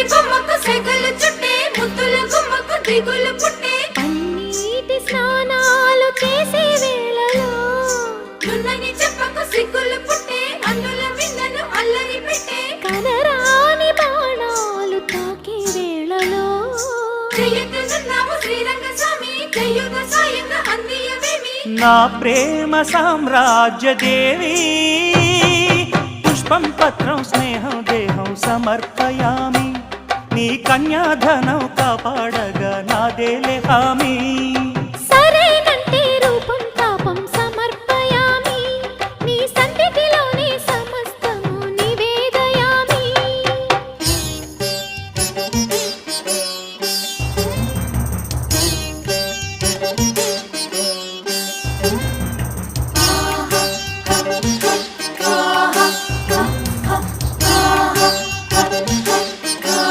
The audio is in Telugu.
చిట్టి బొమ్మకు సెగలు చుట్టే ముద్దుల గుమ్మకు దిగులు పుట్టే. పన్నీటి స్నానాలు చేసే వేళలో నున్నని చెప్పకు సిగ్గులు పుట్టే అన్నుల విన్నను అల్లరి పెట్టే. కనరాని బాణాలు తాకే వేళలో చెయ్యెత్తునున్నాము శ్రీరంగ స్వామి చెయ్యుత సాయంగా అందియవేమి? నా ప్రేమ సామ్రాజ్య దేవి పుష్పం పత్రం స్నేహం దేహం సమర్పయామి. నీ కన్యాధనం కాపాడగా నాదేలే హామీ.